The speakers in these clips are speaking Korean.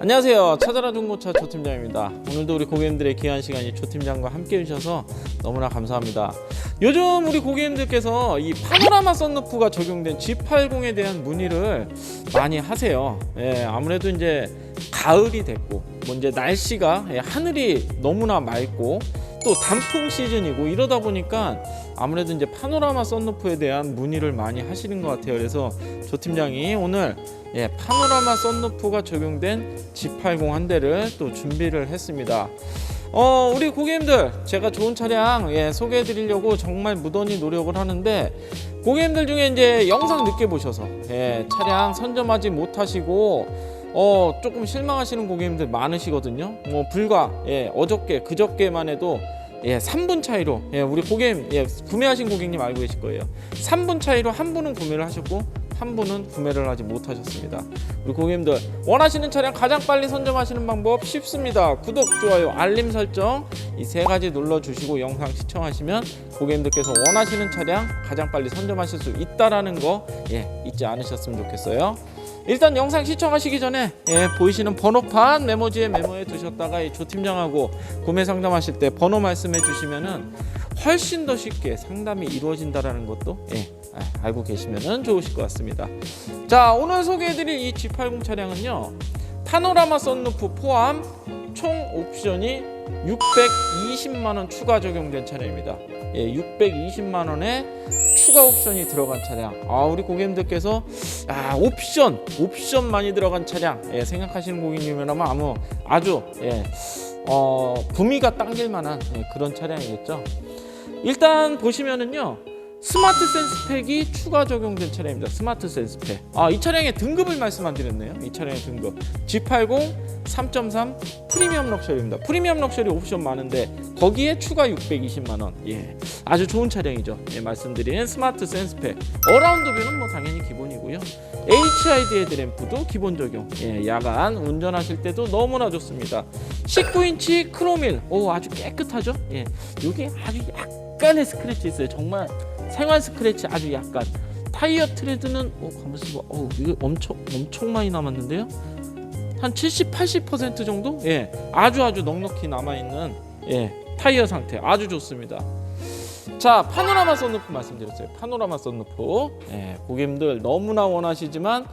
안녕하세요. 찾아라 중고차 조 팀장입니다. 오늘도 우리 고객님들의 귀한 시간이 조 팀장과 함께 해주셔서 너무나 감사합니다. 요즘 우리 고객님들께서 이 파노라마 썬루프가 적용된 G80에 대한 문의를 많이 하세요. 예, 아무래도 이제 가을이 됐고, 뭐 이제 날씨가 예, 하늘이 너무나 맑고 또 단풍 시즌이고 이러다 보니까 아무래도 이제 파노라마 썬루프에 대한 문의를 많이 하시는 것 같아요. 그래서 조 팀장이 오늘 예, 파노라마 썬루프가 적용된 G80 한 대를 또 준비를 했습니다. 어, 우리 고객님들 제가 좋은 차량 예, 소개해 드리려고 정말 무던히 노력을 하는데 고객님들 중에 이제 영상 늦게 보셔서 예, 차량 선점하지 못하시고 어, 조금 실망하시는 고객님들 많으시거든요. 뭐 불과 예, 어저께 그저께만 해도 예, 3분 차이로 예, 우리 고객님 예, 구매하신 고객님 알고 계실 거예요. 3분 차이로 한 분은 구매를 하셨고 한 분은 구매를 하지 못하셨습니다. 우리 고객님들 원하시는 차량 가장 빨리 선점하시는 방법 쉽습니다. 구독, 좋아요, 알림 설정 이 세 가지 눌러 주시고 영상 시청하시면 고객님들께서 원하시는 차량 가장 빨리 선점하실 수 있다라는 거 예, 잊지 않으셨으면 좋겠어요. 일단 영상 시청하시기 전에 예, 보이시는 번호판 메모지에 메모해 두셨다가 이 조팀장하고 구매 상담하실 때 번호 말씀해 주시면은 훨씬 더 쉽게 상담이 이루어진다라는 것도 예, 아, 알고 계시면은 좋으실 것 같습니다. 자 오늘 소개해드릴 이 G80 차량은요 파노라마 썬루프 포함 총 옵션이 620만 원 추가 적용된 차량입니다. 예, 620만 원에 추가 옵션이 들어간 차량. 아, 우리 고객님들께서 아, 옵션, 옵션 많이 들어간 차량. 예, 생각하시는 고객님이라면 아무 아주 예, 어, 구미가 당길 만한 예, 그런 차량이겠죠. 일단 보시면은요. 스마트 센스팩이 추가 적용된 차량입니다. 스마트 센스팩. 아, 이 차량의 등급을 말씀 안 드렸네요. 이 차량의 등급. G80 3.3 프리미엄 럭셔리입니다. 프리미엄 럭셔리 옵션 많은데 거기에 추가 620만 원. 예. 아주 좋은 차량이죠. 예, 말씀드린 스마트 센스팩. 어라운드 뷰는 뭐 당연히 기본이고요. HID 헤드램프도 기본 적용. 예, 야간 운전하실 때도 너무나 좋습니다. 19인치 크로밀. 오, 아주 깨끗하죠? 예. 여기 아주 약간의 스크래치 있어요. 정말 생활 스크래치 아주 약간. 타이어 트레드는 어, 가만있어 봐. 어, 이거 엄청 엄청 많이 남았는데요. 한 70, 80% 정도? 예. 아주 아주 넉넉히 남아 있는 예. 타이어 상태 아주 좋습니다. 자, 파노라마 썬루프 말씀드렸어요. 파노라마 썬루프. 예, 고객님들 너무나 원하시지만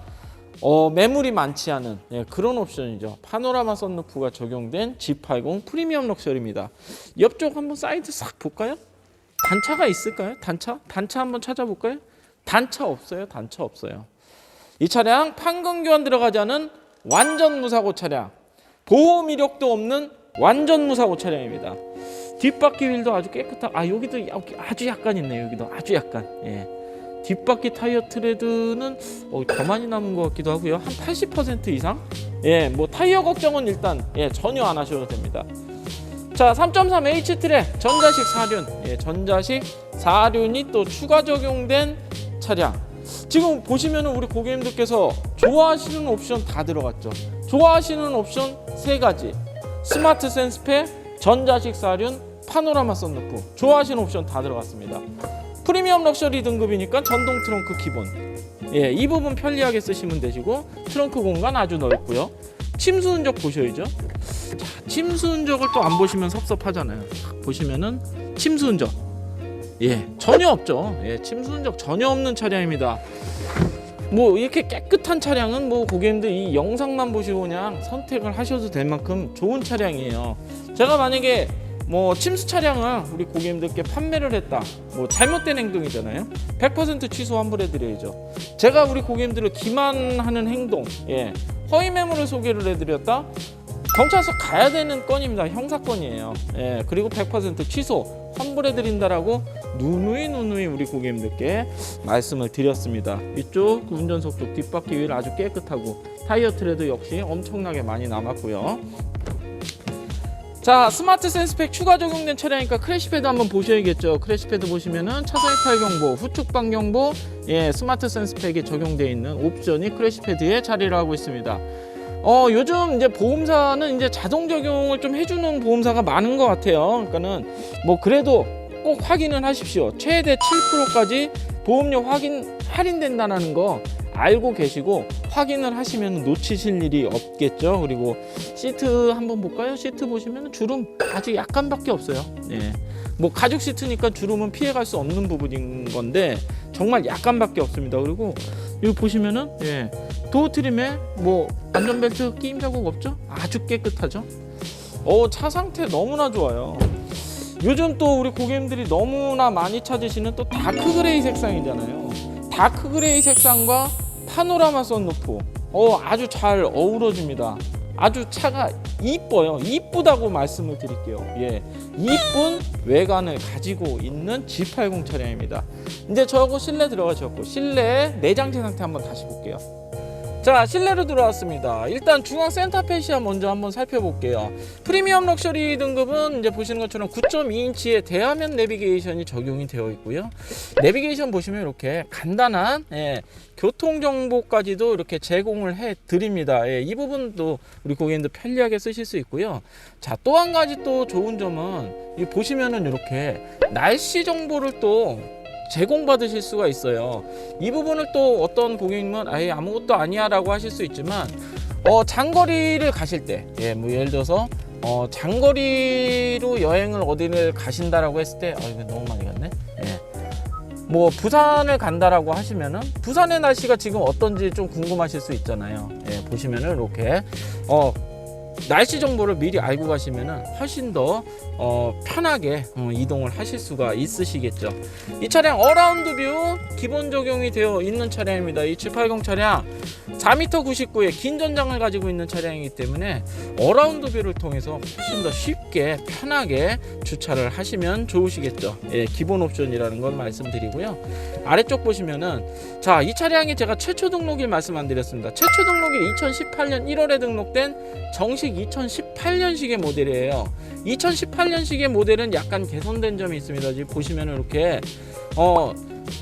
어, 매물이 많지 않은 예, 그런 옵션이죠. 파노라마 썬루프가 적용된 G80 프리미엄 럭셔리입니다. 옆쪽 한번 사이드 싹 볼까요? 단차가 있을까요? 단차? 단차 한번 찾아볼까요? 단차 없어요. 단차 없어요. 이 차량 판금 교환 들어가지 않은 완전 무사고 차량. 보험 이력도 없는 완전 무사고 차량입니다. 뒷바퀴 휠도 아주 깨끗하. 아 여기도 야- 아주 약간 있네요. 여기도 아주 약간. 예. 뒷바퀴 타이어 트레드는 어, 더 많이 남은 것 같기도 하고요. 한 80% 이상. 예, 뭐 타이어 걱정은 일단 예, 전혀 안 하셔도 됩니다. 자, 3.3 H 트랙 전자식 사륜. 예, 전자식 사륜이 또 추가 적용된 차량. 지금 보시면은 우리 고객님들께서 좋아하시는 옵션 다 들어갔죠. 좋아하시는 옵션 세 가지. 스마트 센스팩, 전자식 사륜, 파노라마 썬루프. 좋아하시는 옵션 다 들어갔습니다. 프리미엄 럭셔리 등급이니까 전동 트렁크 기본. 예, 이 부분 편리하게 쓰시면 되시고 트렁크 공간 아주 넓고요. 침수 흔적 보셔야죠. 자, 침수 흔적을 또 안 보시면 섭섭하잖아요. 보시면은 침수 흔적. 예, 전혀 없죠. 예, 침수 흔적 전혀 없는 차량입니다. 뭐 이렇게 깨끗한 차량은 뭐 고객님들 이 영상만 보시고 그냥 선택을 하셔도 될 만큼 좋은 차량이에요. 제가 만약에 뭐 침수 차량을 우리 고객님들께 판매를 했다. 뭐 잘못된 행동이잖아요. 100% 취소 환불해 드려야죠. 제가 우리 고객님들을 기만하는 행동, 예, 허위 매물을 소개를 해드렸다. 경찰서 가야 되는 건입니다. 형사건이에요. 예, 그리고 100% 취소 환불해 드린다라고 누누이 누누이 우리 고객님들께 말씀을 드렸습니다. 이쪽 운전석 쪽 뒷바퀴 휠 아주 깨끗하고 타이어 트레드 역시 엄청나게 많이 남았고요. 자 스마트 센스팩 추가 적용된 차량이니까 크래시 패드 한번 보셔야겠죠. 크래시 패드 보시면은 차선 이탈 경보, 후측 방 경보, 예 스마트 센스팩에 적용되어 있는 옵션이 크래시 패드에 자리를 하고 있습니다. 어 요즘 이제 보험사는 이제 자동 적용을 좀 해주는 보험사가 많은 것 같아요. 그러니까는 뭐 그래도 꼭 확인을 하십시오. 최대 7%까지 보험료 확인 할인된다는 거 알고 계시고 확인을 하시면 놓치실 일이 없겠죠. 그리고 시트 한번 볼까요? 시트 보시면 주름 아주 약간밖에 없어요. 예. 뭐 가죽 시트니까 주름은 피해갈 수 없는 부분인 건데 정말 약간밖에 없습니다. 그리고 여기 보시면은 예. 도어 트림에 뭐 안전벨트 끼임 자국 없죠? 아주 깨끗하죠. 어, 차 상태 너무나 좋아요. 요즘 또 우리 고객님들이 너무나 많이 찾으시는 또 다크 그레이 색상이잖아요. 다크 그레이 색상과 파노라마 썬루프. 어, 아주 잘 어우러집니다. 아주 차가 이뻐요. 이쁘다고 말씀을 드릴게요. 예. 이쁜 외관을 가지고 있는 G80 차량입니다. 이제 저하고 실내 들어가셨고 실내 내장재 상태 한번 다시 볼게요. 자 실내로 들어왔습니다. 일단 중앙 센터 페시아 먼저 한번 살펴볼게요. 프리미엄 럭셔리 등급은 이제 보시는 것처럼 9.2인치의 대화면 내비게이션이 적용이 되어 있고요. 내비게이션 보시면 이렇게 간단한 예, 교통 정보까지도 이렇게 제공을 해 드립니다. 예, 이 부분도 우리 고객님들 편리하게 쓰실 수 있고요. 자 또 한 가지 또 좋은 점은 이 보시면은 이렇게 날씨 정보를 또 제공받으실 수가 있어요. 이 부분을 또 어떤 고객님은 아예 아무것도 아니야 라고 하실 수 있지만 어, 장거리를 가실 때, 예, 뭐 예를 들어서 어, 장거리로 여행을 어디를 가신다라고 했을 때, 아 이거 너무 많이 갔네. 예. 뭐 부산을 간다라고 하시면은 부산의 날씨가 지금 어떤지 좀 궁금하실 수 있잖아요. 예, 보시면은 이렇게 어 날씨 정보를 미리 알고 가시면은 훨씬 더 어, 편하게 어, 이동을 하실 수가 있으시겠죠. 이 차량 어라운드 뷰 기본 적용이 되어 있는 차량입니다. 이 G80 차량 4m 99의 긴 전장을 가지고 있는 차량이기 때문에 어라운드 뷰를 통해서 훨씬 더 쉽게 편하게 주차를 하시면 좋으시겠죠. 예, 기본 옵션이라는 걸 말씀드리고요. 아래쪽 보시면은 자, 이 차량이 제가 최초 등록일 말씀 안 드렸습니다. 최초 등록일 2018년 1월에 등록된 정식 2018년식의 모델이에요. 2018년식의 모델은 약간 개선된 점이 있습니다. 지금 보시면은 이렇게 어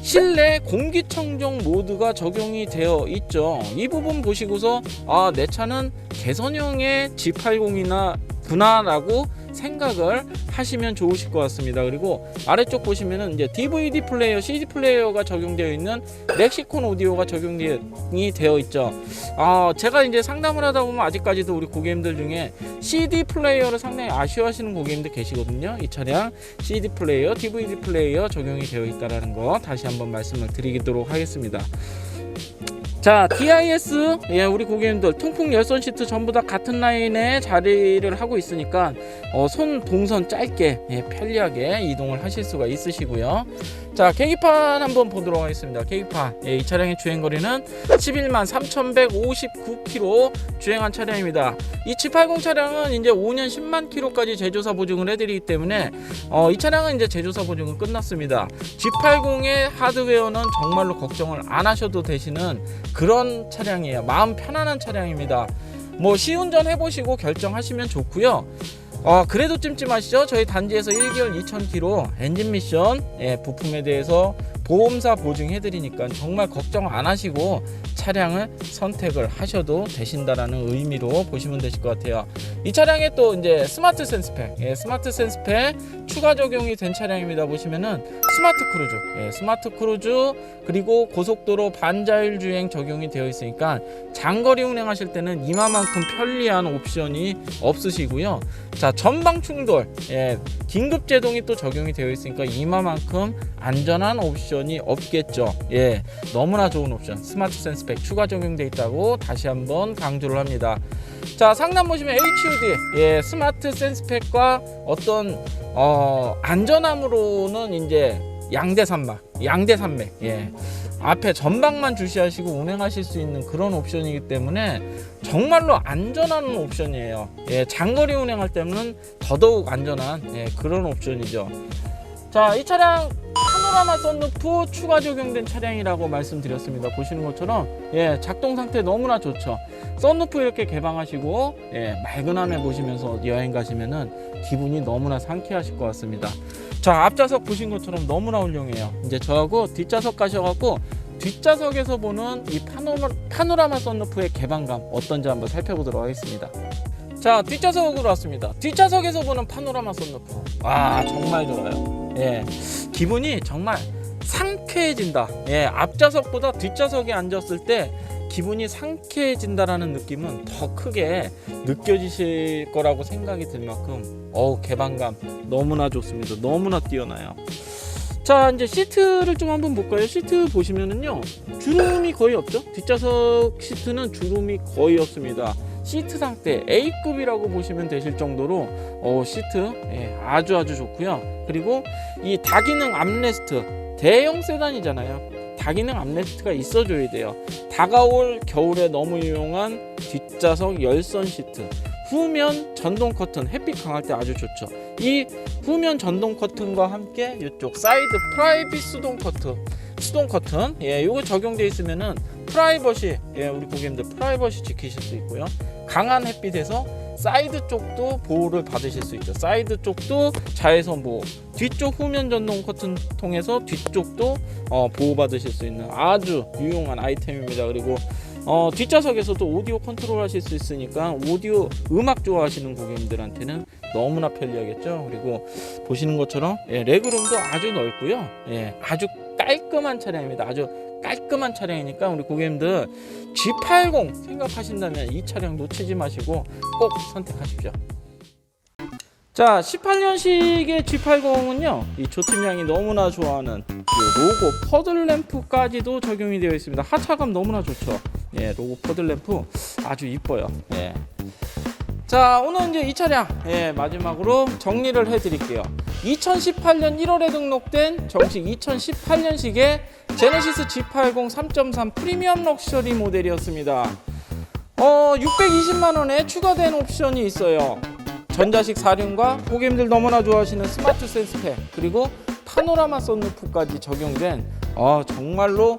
실내 공기청정 모드가 적용이 되어 있죠. 이 부분 보시고서 아, 내 차는 개선형의 G80이나 구나라고 생각을 하시면 좋으실 것 같습니다. 그리고 아래쪽 보시면은 이제 DVD 플레이어, CD 플레이어가 적용되어 있는 렉시콘 오디오가 적용이 되어 있죠. 아, 제가 이제 상담을 하다 보면 아직까지도 우리 고객님들 중에 CD 플레이어를 상당히 아쉬워하시는 고객님들 계시거든요. 이 차량 CD 플레이어, DVD 플레이어 적용이 되어 있다라는 거 다시 한번 말씀을 드리도록 하겠습니다. 자, DIS 예, 우리 고객님들 통풍 열선 시트 전부 다 같은 라인에 자리를 하고 있으니까 어, 손 동선 짧게 예, 편리하게 이동을 하실 수가 있으시고요. 자, 계기판 한번 보도록 하겠습니다. 계기판 예, 이 차량의 주행 거리는 11만 3,159km 주행한 차량입니다. 이 G80 차량은 이제 5년 10만 km까지 제조사 보증을 해드리기 때문에 어, 이 차량은 이제 제조사 보증은 끝났습니다. G80의 하드웨어는 정말로 걱정을 안 하셔도 되시는 그런 차량이에요. 마음 편안한 차량입니다. 뭐 시운전 해보시고 결정하시면 좋고요. 어, 그래도 찜찜하시죠? 저희 단지에서 1개월 2,000km 엔진 미션 예, 부품에 대해서 보험사 보증해드리니까 정말 걱정 안 하시고 차량을 선택을 하셔도 되신다라는 의미로 보시면 되실 것 같아요. 이 차량에 또 이제 스마트 센스팩, 예, 스마트 센스팩 추가 적용이 된 차량입니다. 보시면은 스마트 크루즈, 예, 스마트 크루즈 그리고 고속도로 반자율 주행 적용이 되어 있으니까 장거리 운행하실 때는 이마만큼 편리한 옵션이 없으시고요. 자 전방 충돌, 예, 긴급 제동이 또 적용이 되어 있으니까 이마만큼 안전한 옵션이 없겠죠. 예, 너무나 좋은 옵션 스마트 센스팩 추가 적용돼 있다고 다시 한번 강조를 합니다. 자 상단 보시면 HUD 예, 스마트 센스팩과 어떤 어, 안전함으로는 이제 양대 산막, 양대 산맥 예. 앞에 전방만 주시하시고 운행하실 수 있는 그런 옵션이기 때문에 정말로 안전한 옵션이에요. 예, 장거리 운행할 때는 더더욱 안전한 예, 그런 옵션이죠. 자, 이 차량 파노라마 썬루프 추가 적용된 차량이라고 말씀드렸습니다. 보시는 것처럼 예, 작동 상태 너무나 좋죠. 썬루프 이렇게 개방하시고 예, 맑은 하늘 보시면서 여행 가시면은 기분이 너무나 상쾌하실 것 같습니다. 자, 앞좌석 보신 것처럼 너무나 훌륭해요. 이제 저하고 뒷좌석 가셔갖고 뒷좌석에서 보는 이 파노라, 파노라마 썬루프의 개방감 어떤지 한번 살펴보도록 하겠습니다. 자, 뒷좌석으로 왔습니다. 뒷좌석에서 보는 파노라마 썬루프. 와, 정말 좋아요. 예. 기분이 정말 상쾌해진다. 예, 앞좌석보다 뒷좌석에 앉았을 때 기분이 상쾌해진다라는 느낌은 더 크게 느껴지실 거라고 생각이 들 만큼 어우 개방감 너무나 좋습니다. 너무나 뛰어나요. 자 이제 시트를 좀 한번 볼까요? 시트 보시면은요 주름이 거의 없죠. 뒷좌석 시트는 주름이 거의 없습니다. 시트 상태 A급이라고 보시면 되실 정도로 어, 시트 예, 아주 아주 좋고요. 그리고 이 다기능 암레스트 대형 세단이잖아요. 다기능 암레스트가 있어줘야 돼요. 다가올 겨울에 너무 유용한 뒷좌석 열선 시트. 후면 전동 커튼 햇빛 강할 때 아주 좋죠. 이 후면 전동 커튼과 함께 이쪽 사이드 프라이빗 수동 커튼 수동 커튼 예 요거 적용돼 있으면은 프라이버시 예 우리 고객님들 프라이버시 지키실 수 있고요 강한 햇빛에서 사이드 쪽도 보호를 받으실 수 있죠 사이드 쪽도 자외선 보호 뒤쪽 후면 전동 커튼 통해서 뒤쪽도 어, 보호 받으실 수 있는 아주 유용한 아이템입니다 그리고 어, 뒷좌석에서도 오디오 컨트롤 하실 수 있으니까 오디오 음악 좋아하시는 고객님들한테는 너무나 편리하겠죠. 그리고 보시는 것처럼 예, 레그룸도 아주 넓고요. 예, 아주 깔끔한 차량입니다. 아주 깔끔한 차량이니까 우리 고객님들 G80 생각하신다면 이 차량 놓치지 마시고 꼭 선택하십시오. 자, 18년식의 G80은요, 이 조팀량이 너무나 좋아하는 이 로고 퍼들 램프까지도 적용이 되어 있습니다. 하차감 너무나 좋죠. 예, 로고 퍼들 램프 아주 이뻐요. 예. 자, 오늘 이제 이 차량 예, 마지막으로 정리를 해드릴게요. 2018년 1월에 등록된 정식 2018년식의 제네시스 G80 3.3 프리미엄 럭셔리 모델이었습니다. 어, 620만 원에 추가된 옵션이 있어요. 전자식 사륜과 고객님들 너무나 좋아하시는 스마트 센스팩 그리고 파노라마 썬루프까지 적용된 어, 정말로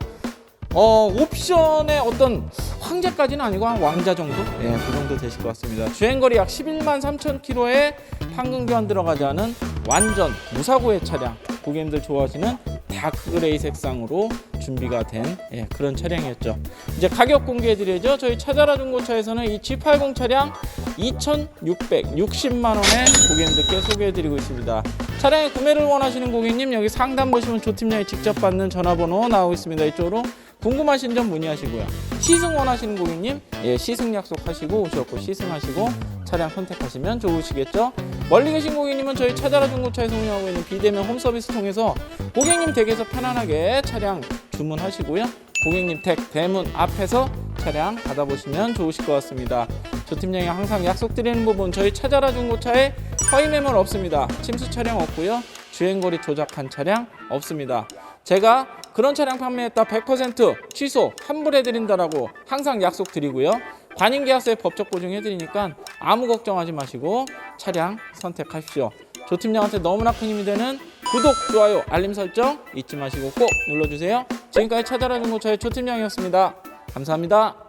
어, 옵션의 어떤 황제까지는 아니고 한 왕자 정도? 예, 그 정도 되실 것 같습니다. 주행거리 약 11만 3천 킬로에 판금 교환 들어가지 않은 완전 무사고의 차량. 고객님들 좋아하시는 다크그레이 색상으로 준비가 된 예, 그런 차량이었죠. 이제 가격 공개해드려야죠. 저희 차자라 중고차에서는 이 G80 차량 2,660만 원에 고객님들께 소개해드리고 있습니다. 차량의 구매를 원하시는 고객님 여기 상담 보시면 조팀장이 직접 받는 전화번호 나오고 있습니다. 이쪽으로 궁금하신 점 문의하시고요. 시승 원하시는 고객님 예, 시승 약속하시고 오셨고 시승하시고 차량 선택하시면 좋으시겠죠. 멀리 계신 고객님은 저희 차자라 중고차에서 운영하고 있는 비대면 홈서비스 통해서 고객님 댁에서 편안하게 차량 주문하시고요. 고객님 댁 대문 앞에서 차량 받아보시면 좋으실 것 같습니다. 조 팀장이 항상 약속드리는 부분 저희 차자라 중고차에 허위 매물 없습니다. 침수 차량 없고요. 주행거리 조작한 차량 없습니다. 제가 그런 차량 판매했다 100% 취소 환불해드린다라고 항상 약속드리고요. 관인계약서에 법적 보증해드리니까 아무 걱정하지 마시고 차량 선택하십시오. 조 팀장한테 너무나 큰 힘이 되는 구독, 좋아요, 알림 설정 잊지 마시고 꼭 눌러주세요. 지금까지 차달아 중고차의 조 팀장이었습니다. 감사합니다.